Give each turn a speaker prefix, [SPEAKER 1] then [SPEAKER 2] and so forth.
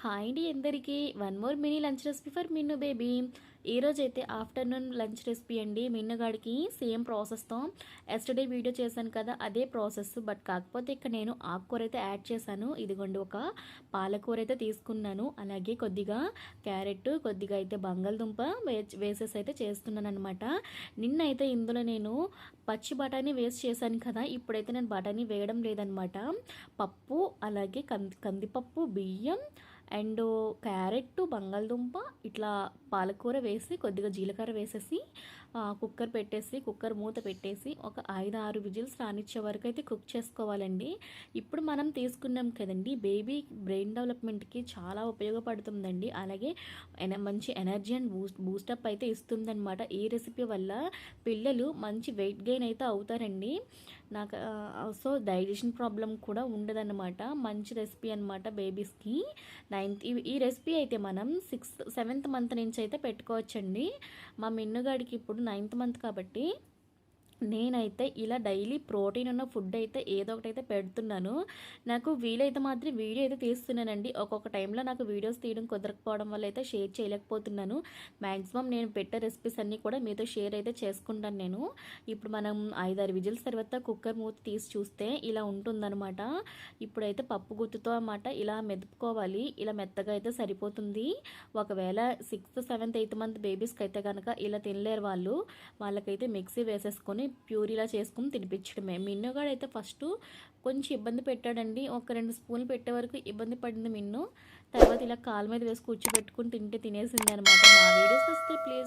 [SPEAKER 1] Hi అండి అందరికీ. One more mini lunch recipe for Minnu baby. ఈరోజు అయితే ఆఫ్టర్నూన్ లంచ్ రెసిపీ అండి. మిన్నుగాడికి సేమ్ ప్రాసెస్తో ఎస్టర్డే వీడియో చేశాను కదా అదే ప్రాసెస్. బట్ కాకపోతే ఇక్కడ నేను ఆకుకూర అయితే యాడ్ చేశాను. ఇదిగోండి ఒక పాలకూర అయితే తీసుకున్నాను. అలాగే కొద్దిగా క్యారెట్ కొద్దిగా అయితే బంగాళదుంప వేసేసి అయితే చేస్తున్నాను అనమాట నిన్నైతే ఇందులో నేను పచ్చి బఠానీ వేస్ట్ చేశాను కదా ఇప్పుడైతే నేను బఠానీ వేయడం లేదనమాట పప్పు అలాగే కంది కందిపప్పు బియ్యం అండ్ క్యారెట్ బంగాళదుంప ఇట్లా పాలకూర వేసి కొద్దిగా జీలకర్ర వేసేసి కుక్కర్ పెట్టేసి కుక్కర్ మూత పెట్టేసి ఒక ఐదు ఆరు విజిల్స్ రానిచ్చే వరకు అయితే కుక్ చేసుకోవాలండి. ఇప్పుడు మనం తీసుకున్నాం కదండి బేబీ బ్రెయిన్ డెవలప్మెంట్కి చాలా ఉపయోగపడుతుందండి. అలాగే ఎన- మంచి ఎనర్జీ అండ్ బూస్ట్ బూస్టప్ అయితే ఇస్తుందన్నమాట. ఈ రెసిపీ వల్ల పిల్లలు మంచి వెయిట్ గెయిన్ అయితే అవుతారండి. నాకు సో డైజెషన్ ప్రాబ్లం కూడా ఉండదన్నమాట. మంచి రెసిపీ అనమాట బేబీస్కి. నైన్త్ ఈ- రెసిపీ అయితే మనం సిక్స్త్ సెవెంత్ మంత్ నుంచి అయితే పెట్టుకోవచ్చండి. మా మిన్నుగాడికి ఇప్పుడు నైన్త్ మంత్ కాబట్టి నేనైతే ఇలా డైలీ ప్రోటీన్ ఉన్న ఫుడ్ అయితే ఏదో ఒకటి అయితే పెడుతున్నాను. నాకు వీలైతే మాత్రం వీడియో అయితే తీస్తున్నానండి. ఒక్కొక్క టైంలో నాకు వీడియోస్ తీయడం కుదరకపోవడం వల్ల అయితే షేర్ చేయలేకపోతున్నాను. మ్యాక్సిమం నేను పెట్టే రెసిపీస్ అన్నీ కూడా మీతో షేర్ అయితే చేసుకుంటాను నేను. ఇప్పుడు మనం ఐదారు విజిల్స్ తర్వాత కుక్కర్ మూత తీసి చూస్తే ఇలా ఉంటుందన్నమాట. ఇప్పుడైతే పప్పు గుత్తుతో అన్నమాట ఇలా మెదుపుకోవాలి. ఇలా మెత్తగా అయితే సరిపోతుంది. ఒకవేళ సిక్స్త్ సెవెంత్ ఎయిత్ మంత్ బేబీస్కి అయితే కనుక ఇలా తినలేరు వాళ్ళు. వాళ్ళకైతే మిక్సీ వేసేసుకొని ప్యూరీలా చేసుకుని తినిపించడమే. మిన్నుగాడు అయితే ఫస్ట్ కొంచెం ఇబ్బంది పెట్టాడండి. ఒక రెండు స్పూన్లు పెట్టే వరకు ఇబ్బంది పడింది మిన్ను. తర్వాత ఇలా కాలు మీద వేసి కూర్చోబెట్టుకుని తింటే తినేసింది అనమాట మా వీడియోస్. వస్తే ప్లీజ్